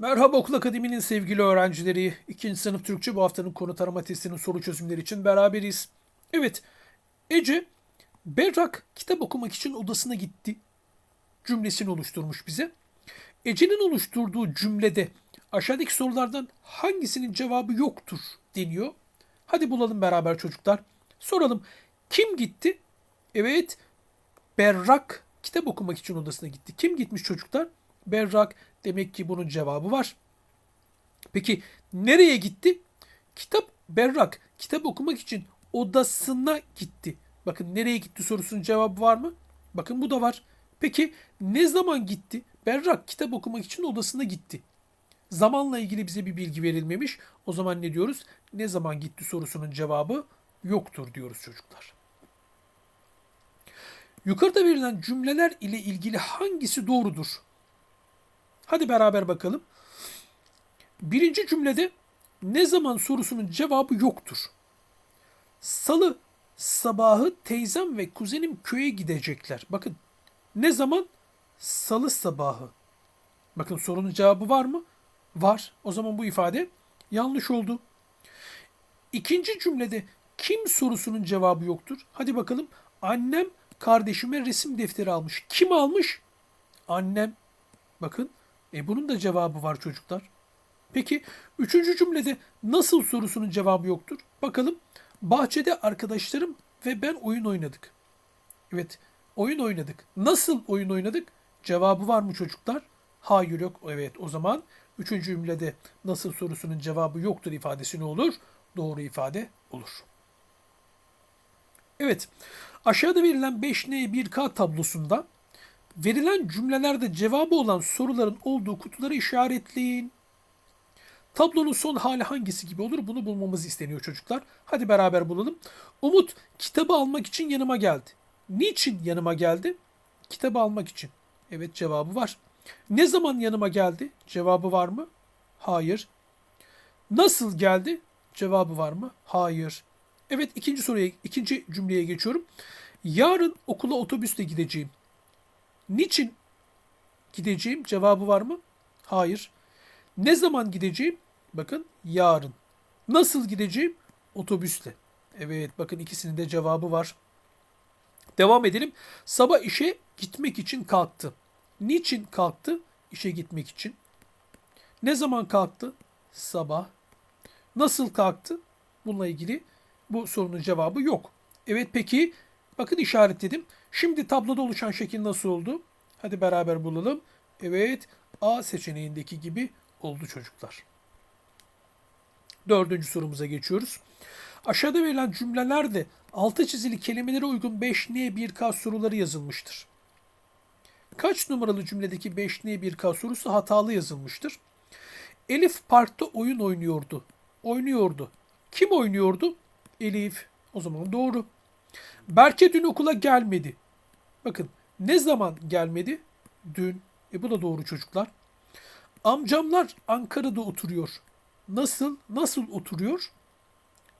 Merhaba Okul Akademi'nin sevgili öğrencileri. 2. sınıf Türkçe bu haftanın konu tarama testinin soru çözümleri için beraberiz. Evet, Ece, Berrak kitap okumak için odasına gitti cümlesini oluşturmuş bize. Ece'nin oluşturduğu cümlede aşağıdaki sorulardan hangisinin cevabı yoktur deniyor. Hadi bulalım beraber çocuklar. Soralım. Kim gitti? Evet, Berrak kitap okumak için odasına gitti. Kim gitmiş çocuklar? Berrak. Demek ki bunun cevabı var. Peki nereye gitti? Kitap Berrak kitap okumak için odasına gitti. Bakın nereye gitti sorusunun cevabı var mı? Bakın bu da var. Peki ne zaman gitti? Berrak kitap okumak için odasına gitti. Zamanla ilgili bize bir bilgi verilmemiş. O zaman ne diyoruz? Ne zaman gitti sorusunun cevabı yoktur diyoruz çocuklar. Yukarıda verilen cümleler ile ilgili hangisi doğrudur? Hadi beraber bakalım. Birinci cümlede ne zaman sorusunun cevabı yoktur. Salı sabahı teyzem ve kuzenim köye gidecekler. Bakın ne zaman? Salı sabahı. Bakın sorunun cevabı var mı? Var. O zaman bu ifade yanlış oldu. İkinci cümlede kim sorusunun cevabı yoktur. Hadi bakalım. Annem kardeşime resim defteri almış. Kim almış? Annem. Bakın. E bunun da cevabı var çocuklar. Peki üçüncü cümlede nasıl sorusunun cevabı yoktur. Bakalım. Bahçede arkadaşlarım ve ben oyun oynadık. Evet. Oyun oynadık. Nasıl oyun oynadık? Cevabı var mı çocuklar? Hayır yok. Evet o zaman üçüncü cümlede nasıl sorusunun cevabı yoktur ifadesi ne olur? Doğru ifade olur. Evet. Aşağıda verilen 5N 1K tablosunda verilen cümlelerde cevabı olan soruların olduğu kutuları işaretleyin. Tablonun son hali hangisi gibi olur? Bunu bulmamız isteniyor çocuklar. Hadi beraber bulalım. Umut kitabı almak için yanıma geldi. Niçin yanıma geldi? Kitabı almak için. Evet cevabı var. Ne zaman yanıma geldi? Cevabı var mı? Hayır. Nasıl geldi? Cevabı var mı? Hayır. Evet ikinci soruya, ikinci cümleye geçiyorum. Yarın okula otobüsle gideceğim. Niçin gideceğim? Cevabı var mı? Hayır. Ne zaman gideceğim? Bakın yarın. Nasıl gideceğim? Otobüsle. Evet bakın ikisinin de cevabı var. Devam edelim. Sabah işe gitmek için kalktı. Niçin kalktı? İşe gitmek için. Ne zaman kalktı? Sabah. Nasıl kalktı? Bununla ilgili bu sorunun cevabı yok. Evet peki bakın işaretledim. Şimdi tabloda oluşan şekil nasıl oldu? Hadi beraber bulalım. Evet A seçeneğindeki gibi oldu çocuklar. Dördüncü sorumuza geçiyoruz. Aşağıda verilen cümlelerde altı çizili kelimelere uygun 5N 1K soruları yazılmıştır. Kaç numaralı cümledeki 5N 1K sorusu hatalı yazılmıştır? Elif parkta oyun oynuyordu. Oynuyordu. Kim oynuyordu? Elif. O zaman doğru. Berke dün okula gelmedi. Bakın ne zaman gelmedi? Dün. E bu da doğru çocuklar. Amcamlar Ankara'da oturuyor. Nasıl? Nasıl oturuyor?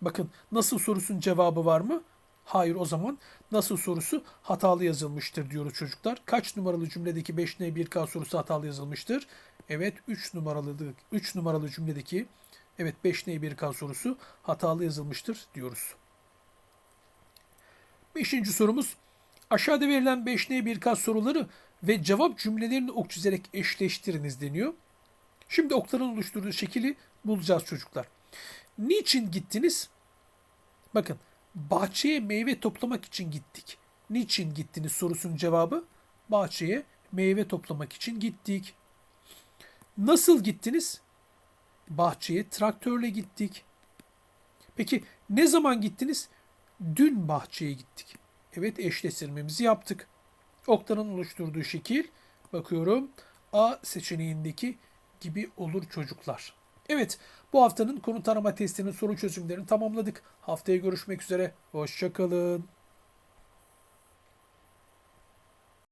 Bakın nasıl sorusunun cevabı var mı? Hayır o zaman nasıl sorusu hatalı yazılmıştır diyoruz çocuklar. Kaç numaralı cümledeki 5N 1K sorusu hatalı yazılmıştır? Evet 3 numaralı 3 numaralı cümledeki evet 5N 1K sorusu hatalı yazılmıştır diyoruz. Beşinci sorumuz aşağıda verilen 5N 1K soruları ve cevap cümlelerini ok çizerek eşleştiriniz deniyor. Şimdi okların oluşturduğu şekili bulacağız çocuklar. Niçin gittiniz? Bakın bahçeye meyve toplamak için gittik. Niçin gittiniz sorusunun cevabı bahçeye meyve toplamak için gittik. Nasıl gittiniz? Bahçeye traktörle gittik. Peki ne zaman gittiniz? Dün bahçeye gittik. Evet eşleştirmemizi yaptık. Okların oluşturduğu şekil bakıyorum A seçeneğindeki gibi olur çocuklar. Evet bu haftanın konu tarama testinin soru çözümlerini tamamladık. Haftaya görüşmek üzere. Hoşçakalın.